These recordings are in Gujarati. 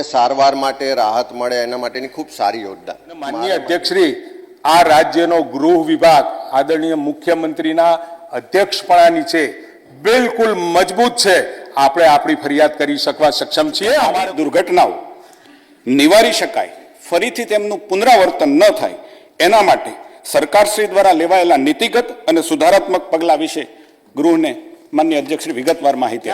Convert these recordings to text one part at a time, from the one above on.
લોકોને સારવાર માટે રાહત મળે એના માટેની ખૂબ સારી યોજના. માનનીય અધ્યક્ષશ્રી આ રાજ્યનો ગૃહ વિભાગ આદરણીય મુખ્યમંત્રીના અધ્યક્ષપણાની છે બિલકુલ મજબૂત છે. આપણે આપણી ફરિયાદ કરી શકવા સક્ષમ છીએ. અમારી દુર્ઘટનાઓ નિવારી શકાય ફરીથી તેમનું પુનરાવર્તન ન થાય એના માટે સરકારશ્રી દ્વારા લેવાયેલા નીતિગત અને સુધારાત્મક પગલાં વિશે ગૃહને માન્ય અધ્યક્ષશ્રી વિગતવાર માહિતી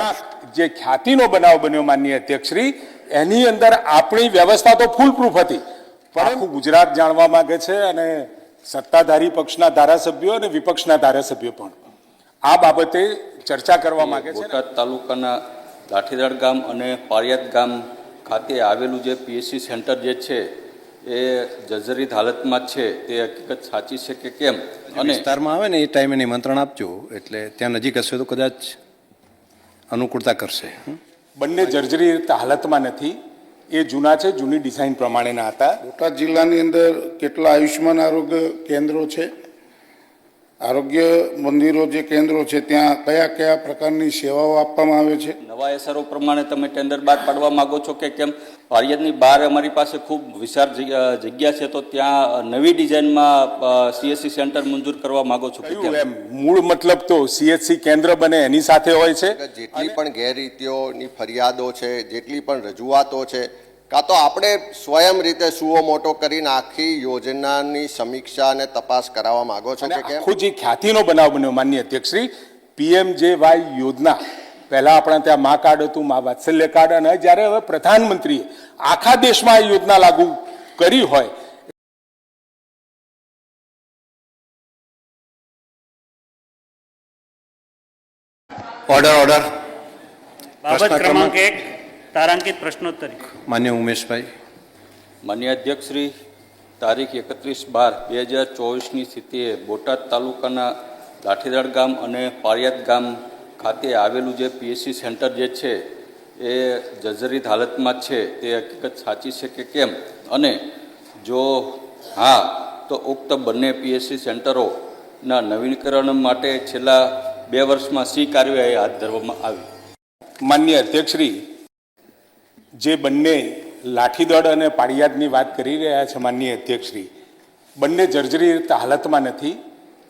જે ખ્યાતિનો બનાવ બન્યો માન્ય અધ્યક્ષશ્રી એની અંદર આપણી વ્યવસ્થા તો ફૂલ પ્રૂફ હતી. પણ આખું ગુજરાત જાણવા માંગે છે અને સત્તાધારી પક્ષના ધારાસભ્યો અને વિપક્ષના ધારાસભ્યો પણ. આ બાબતે ચર્ચા કરવા માંગે છે બોટાદ તાલુકાના લાઠીદાર ગામ અને પારિયાત ગામ ખાતે આવેલું જે પીએસસી સેન્ટર જે છે એ જર્જરિત હાલતમાં જ છે. તે હકીકત સાચી છે કે કેમ? અને વિસ્તારમાં આવે ને એ ટાઈમે નિમંત્રણ આપજો. એટલે ત્યાં નજીક હશે તો કદાચ અનુકૂળતા કરશે. હમ. બંને જર્જરી હાલતમાં નથી. એ જૂના છે, જૂની ડિઝાઇન પ્રમાણેના હતા. બોટાદ જિલ્લાની અંદર કેટલા આયુષ્યમાન આરોગ્ય કેન્દ્રો છે? આરોગ્ય મંદિરો જે કેન્દ્રો છે ત્યાં કયા કયા પ્રકારની સેવાઓ આપવામાં આવે છે? નવા એસઆરઓ પ્રમાણે તમે ટેન્ડર બહાર પાડવા માંગો છો કે કેમ? ફરિયાદની બહાર અમારી પાસે ખૂબ વિશાળ જગ્યા છે તો ત્યાં નવી ડિઝાઇનમાં સીએસસી સેન્ટર મંજૂર કરવા માંગો છો કે એમ? મૂળ મતલબ તો સીએચસી કેન્દ્ર બને એની સાથે હોય છે? જેટલી પણ ગેરરીતિઓની ફરિયાદો છે જેટલી પણ રજૂઆતો છે કાં તો આપણે સ્વયં રીતે સુઓ મોટો કરીને આખી યોજનાની સમીક્ષા અને તપાસ કરાવવા માંગો છો કે કેમ? આખો જે ખ્યાતિનો બનાવ બન્યો માન્ય અધ્યક્ષશ્રી પીએમ જે વાય યોજના. પહેલા આપણા ત્યાં મા કાર્ડ હતું મા વાત્સલ્ય કાર્ડ અને જ્યારે હવે પ્રધાનમંત્રીએ આખા દેશમાં આ યોજના લાગુ કરી હોય ઓર્ડર ઓર્ડર બાબત ક્રમાંક એક. તારાંકિત પ્રશ્નોત્તરી. માન્ય ઉમેશભાઈ. માન્ય અધ્યક્ષશ્રી તારીખ એકત્રીસ બાર બે હજાર ચોવીસની સ્થિતિએ બોટાદ તાલુકાના લાઠીદાળ ગામ અને પાળિયાદ ગામ ખાતે આવેલું જે પીએસસી સેન્ટર જે છે એ જર્જરિત હાલતમાં છે. તે હકીકત સાચી છે કે કેમ? અને જો હા તો ઉક્ત બંને પીએસસી સેન્ટરોના નવીનીકરણ માટે છેલ્લા બે વર્ષમાં સી કાર્યવાહી હાથ ધરવામાં આવી? માન્ય અધ્યક્ષશ્રી જે બંને લાઠીદળ અને પાળિયાદની વાત કરી રહ્યા છે માનનીય અધ્યક્ષશ્રી, બંને જર્જરી હાલતમાં નથી.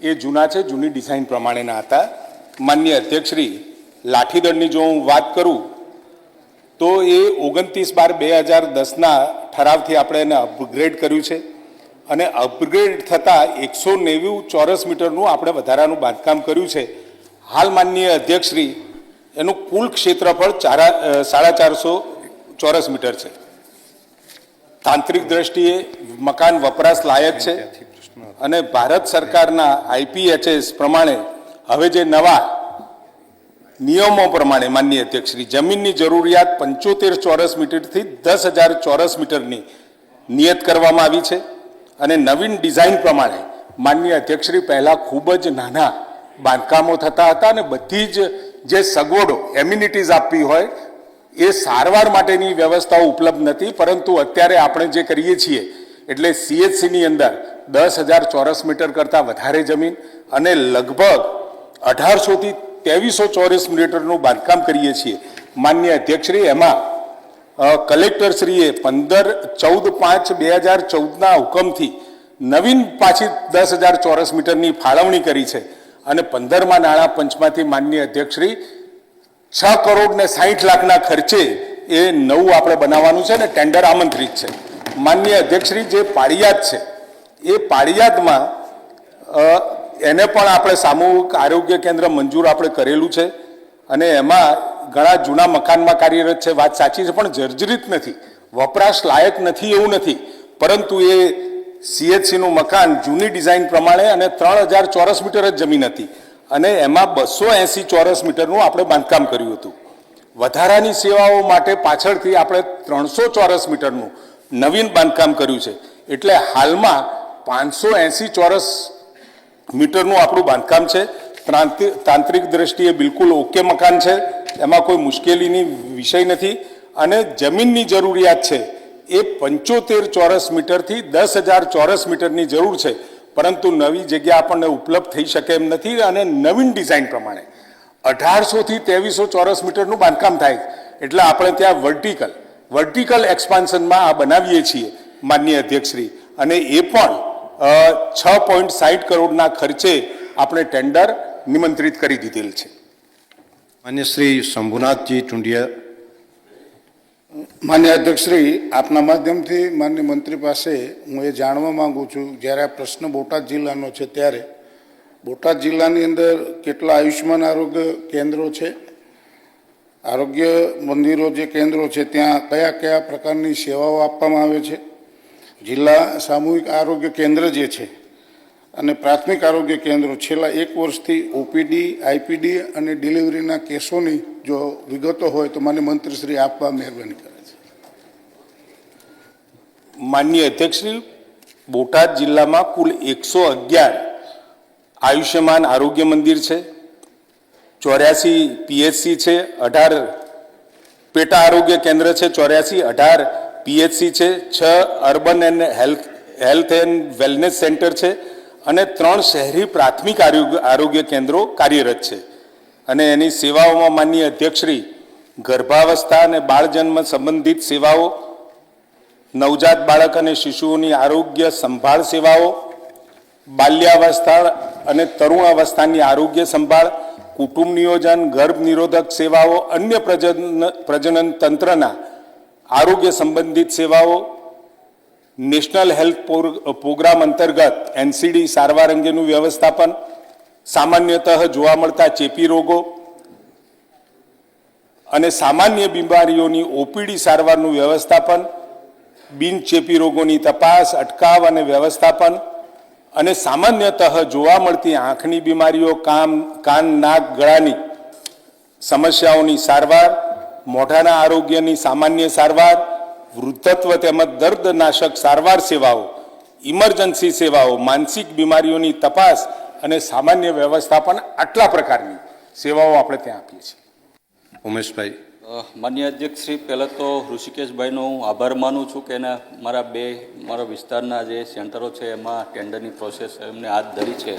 એ જૂના છે, જૂની ડિઝાઇન પ્રમાણેના હતા. માનનીય અધ્યક્ષશ્રી લાઠીદળની જો હું વાત કરું, તો એ ઓગણત્રીસ બાર બે હજાર દસના ઠરાવથી આપણે એને અપગ્રેડ કર્યું છે. અને અપગ્રેડ થતાં એકસો નેવું ચોરસ મીટરનું આપણે વધારાનું બાંધકામ કર્યું છે. હાલ માનનીય અધ્યક્ષશ્રી, એનું કુલ ક્ષેત્રફળ ચારા સાડા ચારસો ચોરસ મીટર છે. તાંત્રિક દ્રષ્ટિએ મકાન વપરાશ લાયક છે અને ભારત સરકારના આઈપીએચએસ પ્રમાણે હવે જે નવા નિયમો પ્રમાણે માનનીય અધ્યક્ષશ્રી જમીનની જરૂરિયાત પંચોતેર ચોરસ મીટરથી દસ હજાર ચોરસ મીટરની નિયત કરવામાં આવી છે અને નવીન ડિઝાઇન પ્રમાણે માનનીય અધ્યક્ષશ્રી પહેલાં ખૂબ જ નાના બાંધકામો થતા હતા અને બધી જ જે સગવડો એમ્યુનિટીઝ આપવી હોય એ સારવાર માટેની વ્યવસ્થાઓ ઉપલબ્ધ નથી, પરંતુ અત્યારે આપણે જે કરીએ છીએ, એટલે સીએચસીની અંદર દસ હજાર ચોરસ મીટર કરતાં વધારે જમીન અને લગભગ અઢારસોથી ત્રેવીસો ચોરસ મીટરનું બાંધકામ કરીએ છીએ. માન્ય અધ્યક્ષશ્રી, એમાં કલેક્ટરશ્રીએ પંદર ચૌદ પાંચ બે હજાર ચૌદના હુકમથી નવીન પાછી દસ હજાર ચોરસ મીટરની ફાળવણી કરી છે અને પંદરમાં નાણાં પંચમાંથી માન્ય અધ્યક્ષશ્રી છ કરોડ ને સાહીઠ લાખના ખર્ચે એ નવું આપણે બનાવવાનું છે ને ટેન્ડર આમંત્રિત છે. માન્ય અધ્યક્ષશ્રી, જે પાળિયાદ છે, એ પાળિયાદમાં એને પણ આપણે સામૂહિક આરોગ્ય કેન્દ્ર મંજૂર આપણે કરેલું છે અને એમાં ઘણા જૂના મકાનમાં કાર્યરત છે. વાત સાચી છે, પણ જર્જરિત નથી. વપરાશ લાયક નથી એવું નથી. પરંતુ એ સીએચસીનું મકાન જૂની ડિઝાઇન પ્રમાણે અને ત્રણ હજાર ચોરસ મીટર જ જમીન હતી. અને એમાં બસો એંસી ચોરસ મીટરનું આપણે બાંધકામ કર્યું હતું. વધારાની સેવાઓ માટે પાછળથી આપણે ત્રણસો ચોરસ મીટરનું નવીન બાંધકામ કર્યું છે. એટલે હાલમાં પાંચસો એંસી ચોરસ મીટરનું આપણું બાંધકામ છે. તાંત્રિક દ્રષ્ટિએ બિલકુલ ઓકે મકાન છે. એમાં કોઈ મુશ્કેલીની વિષય નથી. અને જમીનની જરૂરિયાત છે એ પંચોતેર ચોરસ મીટરથી દસ હજાર ચોરસ મીટરની જરૂર છે. પરંતુ નવી જગ્યા આપણને ઉપલબ્ધ થઈ શકે એમ નથી અને નવીન ડિઝાઇન પ્રમાણે. અઢારસોથી ત્રેવીસો ચોરસ મીટરનું બાંધકામ થાય. એટલે આપણે ત્યાં વર્ટિકલ વર્ટિકલ એક્સપાન્શનમાં આ બનાવીએ છીએ, માનનીય અધ્યક્ષશ્રી. અને એ પણ છ પોઈન્ટ સાઠ કરોડના ખર્ચે આપણે ટેન્ડર નિમંત્રિત કરી દીધેલ છે. માન્ય શ્રી શંભુનાથજી ટુંડિયા માન્ય અધ્યક્ષશ્રી, આપના માધ્યમથી માન્ય મંત્રી પાસે હું એ જાણવા માગું છું, જ્યારે આ પ્રશ્ન બોટાદ જિલ્લાનો છે ત્યારે. બોટાદ જિલ્લાની અંદર કેટલા આયુષ્યમાન આરોગ્ય કેન્દ્રો છે? આરોગ્ય મંદિરો જે કેન્દ્રો છે, ત્યાં કયા કયા પ્રકારની સેવાઓ આપવામાં આવે છે? જિલ્લા સામૂહિક આરોગ્ય કેન્દ્ર જે છે અને પ્રાથમિક આરોગ્ય કેન્દ્રો છેલ્લા એક વર્ષથી ઓપીડી આઈપીડી અને ડિલિવરીના કેસોની જો વિગતો હોય તો મને મંત્રીશ્રી આપવા મહેરબાની કરે છે. માનનીય અધ્યક્ષશ્રી, બોટાદ જિલ્લામાં કુલ એકસો અગિયાર આયુષ્યમાન આરોગ્ય મંદિર છે, ચોર્યાસી પીએચસી છે, અઢાર પેટા આરોગ્ય કેન્દ્ર છે, ચોર્યાસી અઢાર પીએચસી છે, છ urban and health health and wellness centre છે અને ત્રણ શહેરી પ્રાથમિક આરોગ્ય કેન્દ્રો કાર્યરત છે. અને એની સેવાઓમાં માનનીય અધ્યક્ષશ્રી, ગર્ભાવસ્થા અને બાળજન્મ સંબંધિત સેવાઓ, નવજાત બાળક અને શિશુઓની આરોગ્ય સંભાળ સેવાઓ, બાલ્યાવસ્થા અને તરુણ અવસ્થાની આરોગ્ય સંભાળ, કુટુંબ નિયોજન, ગર્ભ નિરોધક સેવાઓ, અન્ય પ્રજનન પ્રજનન તંત્રના આરોગ્ય સંબંધિત સેવાઓ નેશનલ હેલ્થ પ્રોગ્રામ અંતર્ગત એનસીડી સારવાર અંગેનું વ્યવસ્થાપન, સામાન્યતઃ જોવા મળતા ચેપી રોગો અને સામાન્ય બીમારીઓની ઓપીડી સારવારનું વ્યવસ્થાપન બિનચેપી રોગોની તપાસ, અટકાવ અને વ્યવસ્થાપન અને સામાન્યતઃ જોવા મળતી આંખની બીમારીઓ, કામ, કાન, નાક, ગળાની સમસ્યાઓની સારવાર, મોઢાના આરોગ્યની સામાન્ય સારવાર વૃદ્ધત્વ તેમજ દર્દનાશક સારવાર સેવાઓ ઇમરજન્સી સેવાઓ માનસિક બીમારીઓની તપાસ અને સામાન્ય વ્યવસ્થાપન આટલા પ્રકારની સેવાઓ આપણે ત્યાં આપીએ છીએ. ઉમેશભાઈ. માન્ય અધ્યક્ષ શ્રી પહેલાં તો ઋષિકેશભાઈનો હું આભાર માનું છું કે એના મારા બે મારા વિસ્તારના જે સેન્ટરો છે એમાં ટેન્ડરની પ્રોસેસ એમને હાથ ધરી છે.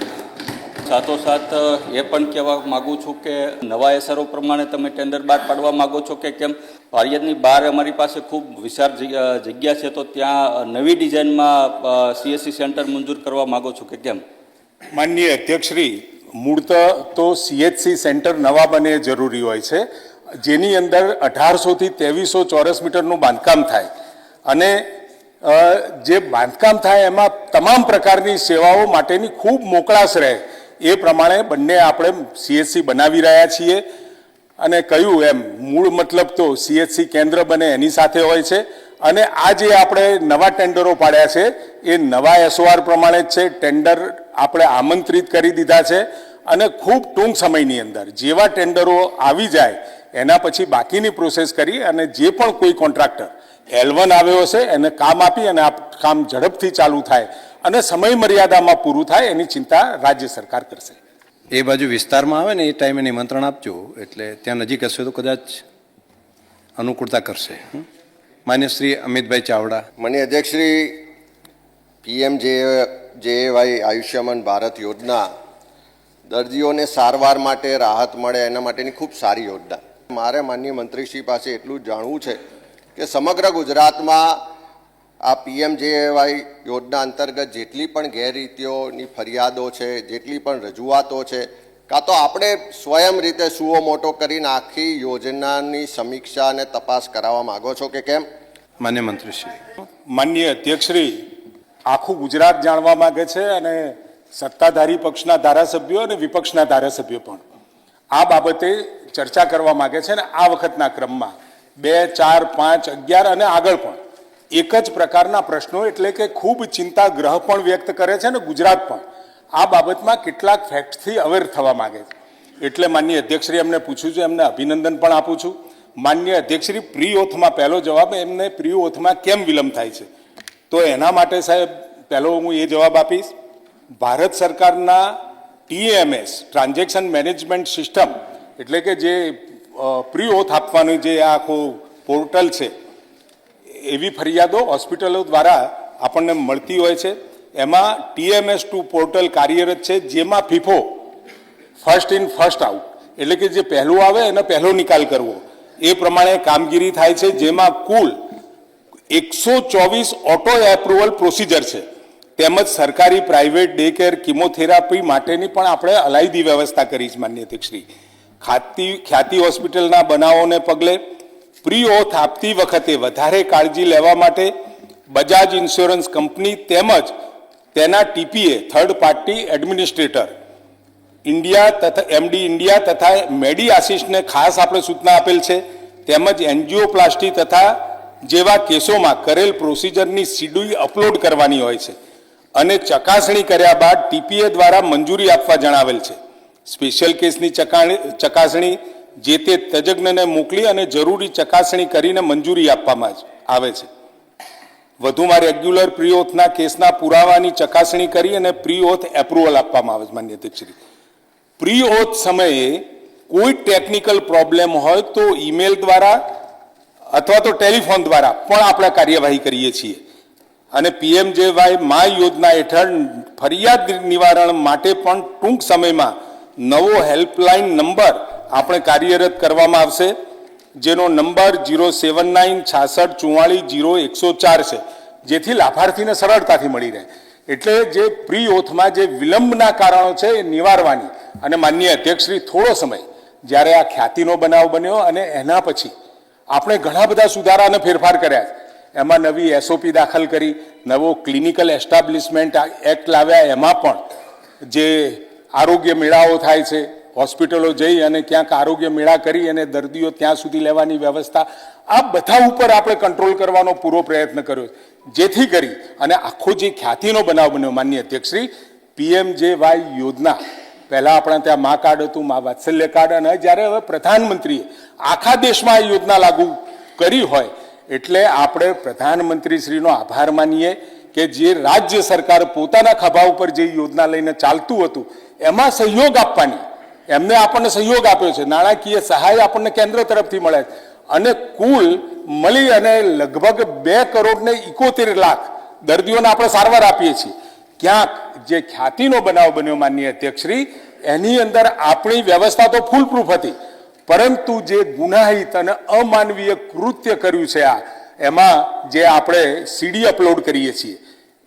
સાથોસાથ એ પણ કહેવા માગું છું કે નવા એસઆરઓ પ્રમાણે તમે ટેન્ડર બહાર પાડવા માગો છો કે કેમ? પારિયાદની બહાર અમારી પાસે ખૂબ વિશાળ જગ્યા છે તો ત્યાં નવી ડિઝાઇનમાં સીએસસી સેન્ટર મંજૂર કરવા માગો છો કે કેમ? માનનીય અધ્યક્ષશ્રી, મૂળત તો સીએચસી સેન્ટર નવા બને જરૂરી હોય છે, જેની અંદર અઢારસોથી ત્રેવીસો ચોરસ મીટરનું બાંધકામ થાય. અને જે બાંધકામ થાય એમાં તમામ પ્રકારની સેવાઓ માટેની ખૂબ મોકળાશ રહે. એ પ્રમાણે બંને આપણે સીએચસી બનાવી રહ્યા છીએ અને કહ્યું એમ, મૂળ મતલબ તો સીએચસી કેન્દ્ર બને એની સાથે હોય છે. અને આ જે આપણે નવા ટેન્ડરો પાડ્યા છે, એ નવા એસઓઆર પ્રમાણે જ છે. ટેન્ડર આપણે આમંત્રિત કરી દીધા છે. અને ખૂબ ટૂંક સમયની અંદર જેવા ટેન્ડરો આવી જાય, એના પછી બાકીની પ્રોસેસ કરી અને જે પણ કોઈ કોન્ટ્રાક્ટર એલ વન આવ્યો હશે એને કામ આપી અને આ કામ ઝડપથી ચાલુ થાય અને સમય મર્યાદામાં પૂરું થાય એની ચિંતા રાજ્ય સરકાર કરશે. એ બાજુ વિસ્તારમાં આવે ને એ ટાઈમે નિમંત્રણ આપજો એટલે ત્યાં નજીક હશે તો કદાચ અનુકૂળતા કરશે. હમ? માન્ય શ્રી અમિતભાઈ ચાવડા. માન્ય અધ્યક્ષશ્રી પીએમ જે જેએવાય આયુષ્યમાન ભારત યોજના દર્દીઓને સારવાર માટે રાહત મળે એના માટેની ખૂબ સારી યોજના. મારે માન્ય મંત્રીશ્રી પાસે એટલું જાણવું છે કે સમગ્ર ગુજરાતમાં આ પીએમ જેએવાય યોજના અંતર્ગત જેટલી પણ ગેરરીતિઓની ફરિયાદો છે, જેટલી પણ રજૂઆતો છે, કાં તો આપણે સ્વયં રીતે સુઓ મોટો કરીને આખી યોજનાની સમીક્ષા અને તપાસ કરાવવા માગો છો કે કેમ? માન્ય મંત્રીશ્રી. માનનીય અધ્યક્ષશ્રી, આખું ગુજરાત જાણવા માગે છે અને સત્તાધારી પક્ષના ધારાસભ્યો અને વિપક્ષના ધારાસભ્યો પણ. આ બાબતે ચર્ચા કરવા માગે છે અને આ વખતના ક્રમમાં બે, ચાર, પાંચ, અગિયાર અને આગળ પણ. એક જ પ્રકારના પ્રશ્નો એટલે કે ખૂબ ચિંતાગ્રહ પણ વ્યક્ત કરે છે અને ગુજરાત પણ. આ બાબતમાં કેટલાક ફેક્ટથી અવેર થવા માગે છે. એટલે માનનીય અધ્યક્ષશ્રી એમને પૂછ્યું છે, એમને અભિનંદન પણ આપું છું. માન્ય અધ્યક્ષશ્રી પ્રી ઓથમાં પહેલો જવાબ, એમને પ્રી ઓથમાં કેમ વિલંબ થાય છે? તો એના માટે સાહેબ, પહેલો હું એ જવાબ આપીશ. ભારત સરકારના ટીએમએસ ટ્રાન્ઝેક્શન મેનેજમેન્ટ સિસ્ટમ એટલે કે જે પ્રી ઓથ આપવાનું જે આખું પોર્ટલ છે, એવી ફરિયાદો હોસ્પિટલો દ્વારા આપણને મળતી હોય છે. એમાં ટીએમએસ ટુ પોર્ટલ કાર્યરત છે, જેમાં FIFO, first in, first out, એટલે કે જે પહેલું આવે એનો પહેલો નિકાલ કરવો. એ પ્રમાણે કામગીરી થાય છે, જેમાં કુલ એકસો ચોવીસ ઓટો એપ્રુવલ પ્રોસિજર છે. તેમજ સરકારી પ્રાઇવેટ ડે કેર કિમોથેરાપી માટેની પણ આપણે અલાયદી વ્યવસ્થા કરી છે, માન્ય અધ્યક્ષશ્રી. ખાતી ખ્યાતિ હોસ્પિટલના બનાવોને પગલે પ્રી ઓથ આપતી વખતે વધારે કાળજી લેવા માટે બજાજ ઇન્સ્યોરન્સ કંપની તેમજ તેના TPA third party administrator India તથા એમડી ઇન્ડિયા તથા મેડી આશિષને ખાસ આપણે સૂચના આપેલ છે. તેમજ એન્જિયોપ્લાસ્ટી તથા જેવા કેસોમાં કરેલ પ્રોસિજરની સીડી અપલોડ કરવાની હોય છે. અને ચકાસણી કર્યા બાદ ટીપીએ દ્વારા મંજૂરી આપવા જણાવેલ છે. સ્પેશિયલ કેસની ચકાસણી જે તે તજજ્ઞને મોકલી અને જરૂરી ચકાસણી કરીને મંજૂરી આપવામાં આવે છે. વધુમાં રેગ્યુલર પ્રીઓથના કેસના પુરાવાની ચકાસણી કરી અને પ્રીઓથ એપ્રુવલ આપવામાં આવે છે, માન્ય અધ્યક્ષશ્રી. પ્રી ઓથ સમયે કોઈ ટેકનિકલ પ્રોબ્લેમ હોય તો ઈમેલ દ્વારા અથવા તો ટેલિફોન દ્વારા પણ આપણે કાર્યવાહી કરીએ છીએ. અને પીએમજેવાય મા યોજના હેઠળ ફરિયાદ નિવારણ માટે પણ ટૂંક સમયમાં નવો હેલ્પલાઇન નંબર આપણે કાર્યરત કરવામાં આવશે, જેનો નંબર જીરો સેવન નાઇન છાસઠ ચુમ્માળીસ જીરો એકસો ચાર છે, જેથી લાભાર્થીને સરળતાથી મળી રહે. એટલે જે પ્રી ઓથમાં જે વિલંબના કારણો છે એ નિવારવાની, અને માન્ય અધ્યક્ષશ્રી થોડો સમય, જ્યારે આ ખ્યાતિનો બનાવ બન્યો અને એના પછી આપણે ઘણા બધા સુધારા અને ફેરફાર કર્યા એમાં નવી એસઓપી દાખલ કરી, નવો ક્લિનિકલ એસ્ટાબ્લિશમેન્ટ એક્ટ લાવ્યા, એમાં પણ જે આરોગ્ય મેળાઓ થાય છે, હોસ્પિટલો જઈ અને ક્યાંક આરોગ્ય મેળા કરી અને દર્દીઓ ત્યાં સુધી લેવાની વ્યવસ્થા, આ બધા ઉપર આપણે કંટ્રોલ કરવાનો પૂરો પ્રયત્ન કર્યો જેથી કરી અને આખો જે ખ્યાતિનો બનાવ બન્યો માન્ય અધ્યક્ષશ્રી પીએમ જે વાય યોજના. પહેલાં આપણા ત્યાં મા કાર્ડ હતું, મા વાત્સલ્ય કાર્ડ અને જ્યારે હવે પ્રધાનમંત્રીએ આખા દેશમાં આ યોજના લાગુ કરી હોય, એટલે આપણે પ્રધાનમંત્રીશ્રીનો આભાર માનીએ કે જે રાજ્ય સરકાર પોતાના ખભા ઉપર જે યોજના લઈને ચાલતું હતું એમાં સહયોગ આપવાની. એમને આપણને સહયોગ આપ્યો છે. નાણાકીય સહાય આપણને કેન્દ્ર તરફથી મળે અને કુલ મળી અને લગભગ બે કરોડ ને ઇકોતેર લાખ દર્દીઓને આપણે સારવાર આપીએ છીએ. ક્યાંક જે ખ્યાતિનો બનાવ બન્યો માનનીય અધ્યક્ષશ્રી, એની અંદર આપણી વ્યવસ્થા તો ફૂલ પ્રૂફ હતી. પરંતુ જે ગુનાહિત અને અમાનવીય કૃત્ય કર્યું છે આ, એમાં જે આપણે સીડી અપલોડ કરીએ છીએ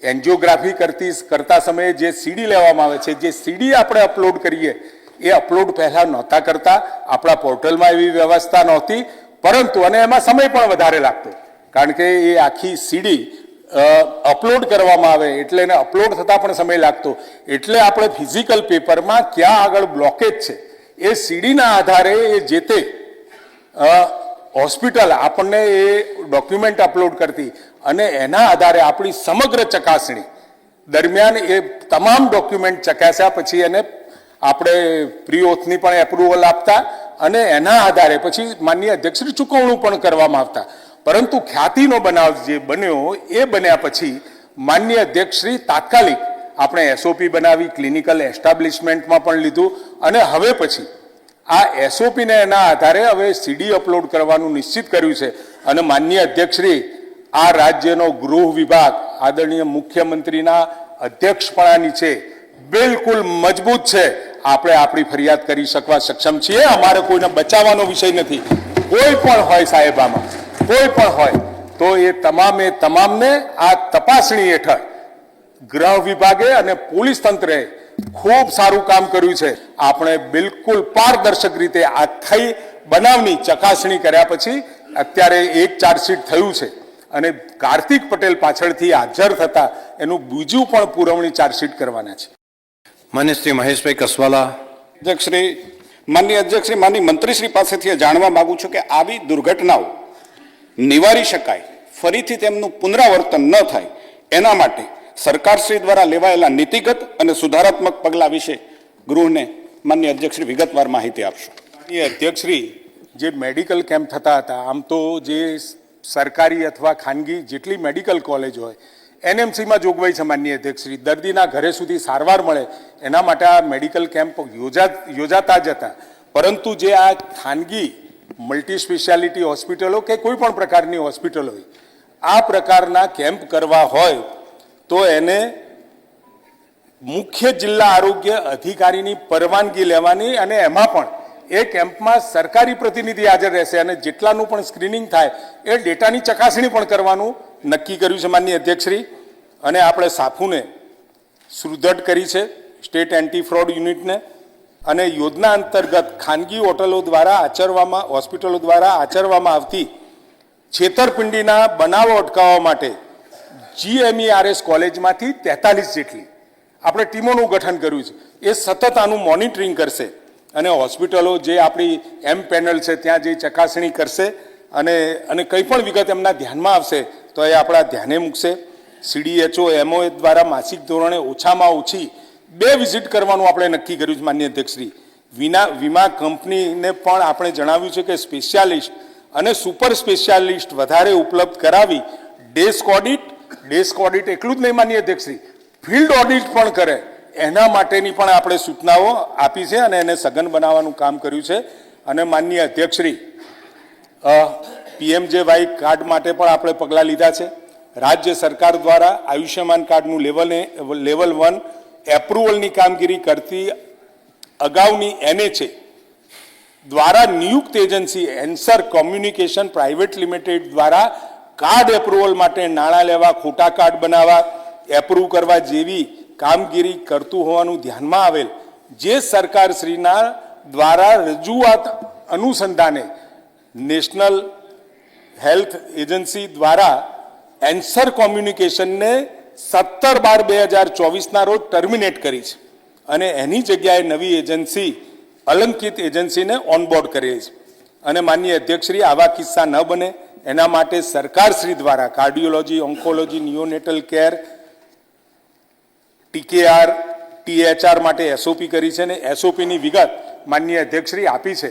એન્જિયોગ્રાફી કરતી કરતા સમયે જે સીડી લેવામાં આવે છે, જે સીડી આપણે અપલોડ કરીએ, એ અપલોડ પહેલાં નહોતા કરતા. આપણા પોર્ટલમાં એવી વ્યવસ્થા નહોતી, પરંતુ અને એમાં સમય પણ વધારે લાગતો. કારણ કે એ આખી સીડી અપલોડ કરવામાં આવે એટલે એને અપલોડ થતાં પણ સમય લાગતો. એટલે આપણે ફિઝિકલ પેપરમાં ક્યાં આગળ બ્લોકેજ છે, એ સીડીના આધારે એ જે તે હોસ્પિટલ આપણને એ ડોક્યુમેન્ટ અપલોડ કરતી. અને એના આધારે આપણી સમગ્ર ચકાસણી દરમિયાન એ તમામ ડોક્યુમેન્ટ ચકાસ્યા પછી એને આપણે પ્રી ઓથની પણ એપ્રુવલ આપતા અને એના આધારે પછી માનનીય અધ્યક્ષની ચૂકવણું પણ કરવામાં આવતા. પરંતુ ખ્યાતિનો બનાવ જે બન્યો એ બન્યા પછી માનનીય અધ્યક્ષશ્રી તાત્કાલિક આપણે એસઓપી બનાવી, ક્લિનિકલ એસ્ટાબ્લિશમેન્ટમાં પણ લીધું અને હવે પછી આ એસઓપીને એના આધારે હવે સીડી અપલોડ કરવાનું નિશ્ચિત કર્યું છે. અને માનનીય અધ્યક્ષશ્રી આ રાજ્યનો ગૃહ વિભાગ આદરણીય મુખ્યમંત્રીના અધ્યક્ષપણાની છે, બિલકુલ મજબૂત છે. આપણે આપણી ફરિયાદ કરી શકવા સક્ષમ છીએ. અમારે કોઈને બચાવવાનો વિષય નથી. કોઈ પણ હોય સાહેબ આમાં. કોઈ પણ હોય. તો એ તમામે તમામને આ તપાસણી હેઠળ ગૃહ વિભાગે અને પોલીસ તંત્રએ ખૂબ સારું કામ કર્યું છે. આપણે બિલકુલ પારદર્શક રીતે આખી બનાવની ચકાસણી કર્યા પછી અત્યારે એક ચાર્જશીટ થયું છે. અને કાર્તિક પટેલ પાછળથી હાજર થતા એનું બીજું પણ પુરવણી ચાર્જશીટ કરવાના છે. માન્ય શ્રી મહેશભાઈ કસવાલા. અધ્યક્ષશ્રી માનનીય અધ્યક્ષશ્રી માનની મંત્રીશ્રી પાસેથી જાણવા માગું છું કે આવી દુર્ઘટનાઓ નિવારી શકાય ફરીથી તેમનું પુનરાવર્તન ન થાય એના માટે સરકારશ્રી દ્વારા લેવાયેલા નીતિગત અને સુધારાત્મક પગલાં વિશે ગૃહને માન્ય અધ્યક્ષશ્રી વિગતવાર માહિતી આપશો. માનનીય અધ્યક્ષશ્રી જે મેડિકલ કેમ્પ થતા હતા આમ તો જે સરકારી અથવા ખાનગી જેટલી મેડિકલ કોલેજ હોય, એનએમસીમાં જોગવાઈ છે માનનીય અધ્યક્ષશ્રી. દર્દીના ઘરે સુધી સારવાર મળે, એના માટે આ મેડિકલ કેમ્પ યોજા, યોજાતા જ હતા. પરંતુ જે આ ખાનગી મલ્ટી સ્પેશિયાલિટી હોસ્પિટલો કે કોઈ પણ પ્રકારની હોસ્પિટલ હોય, આ પ્રકારના કેમ્પ કરવા હોય, તો એને મુખ્ય જિલ્લા આરોગ્ય અધિકારીની પરવાનગી લેવાની અને એમાં પણ એ કેમ્પમાં સરકારી પ્રતિનિધિ હાજર રહેશે અને જેટલાનું પણ સ્ક્રીનિંગ થાય એ ડેટાની ચકાસણી પણ કરવાનું નક્કી કર્યું છે માનની અધ્યક્ષશ્રી. અને આપણે સાફુને સુદૃઢ કરી છે સ્ટેટ એન્ટી ફ્રોડ યુનિટને અને યોજના અંતર્ગત ખાનગી હોટલો દ્વારા આચરવામાં, હોસ્પિટલો દ્વારા આચરવામાં આવતી છેતરપિંડીના બનાવો અટકાવવા માટે જીએમઈઆરએસ કોલેજમાંથી તેતાલીસ જેટલી આપણે ટીમોનું ગઠન કર્યું છે. એ સતત આનું મોનિટરિંગ કરશે. અને હોસ્પિટલો જે આપણી એમ પેનલ છે, ત્યાં જે ચકાસણી કરશે અને અને કંઈ પણ વિગત એમના ધ્યાનમાં આવશે, તો એ આપણા ધ્યાને મૂકશે. સીડીએચઓ એમઓએ દ્વારા માસિક ધોરણે ઓછામાં ઓછી બે વિઝિટ કરવાનું આપણે નક્કી કર્યું છે માન્ય અધ્યક્ષશ્રી. વિના, વીમા કંપનીને પણ આપણે જણાવ્યું છે કે સ્પેશિયાલિસ્ટ અને સુપર સ્પેશિયાલિસ્ટ વધારે ઉપલબ્ધ કરાવી ડેસ્ક ઓડિટ ડેસ્ક ઓડિટ એટલું જ નહીં માન્ય અધ્યક્ષશ્રી, ફિલ્ડ ઓડિટ પણ કરે. એના માટેની પણ આપણે સૂચનાઓ આપી છે અને એને સઘન બનાવવાનું કામ કર્યું છે. અને માનનીય અધ્યક્ષશ્રી પીએમજેવાય કાર્ડ માટે પણ આપણે પગલાં લીધા છે. રાજ્ય સરકાર દ્વારા આયુષ્યમાન કાર્ડનું લેવલ લેવલ વન એપ્રુવલની કામગીરી કરતી અગાઉની એનએચએ દ્વારા નિયુક્ત agency answer communication private limited દ્વારા કાર્ડ એપ્રુવલ માટે નાણાં લેવા, ખોટા કાર્ડ બનાવવા, એપ્રુવ કરવા જેવી કામગીરી કરતું હોવાનું ધ્યાનમાં આવેલ જે સરકારશ્રીના દ્વારા રજૂઆત અનુસંધાને નેશનલ હેલ્થ એજન્સી દ્વારા એન્સર કોમ્યુનિકેશનને સત્તર બાર બે હજાર ચોવીસના રોજ ટર્મિનેટ કરી છે અને એની જગ્યાએ નવી એજન્સી અલંકિત એજન્સીને ઓનબોર્ડ કરી છે અને માનનીય અધ્યક્ષશ્રી, આવા કિસ્સા ન બને. એના માટે સરકારશ્રી દ્વારા cardiology, oncology neonatal care TKR THR માટે એસઓપી કરી છે અને એસઓપીની વિગત માનનીય અધ્યક્ષશ્રી આપી છે.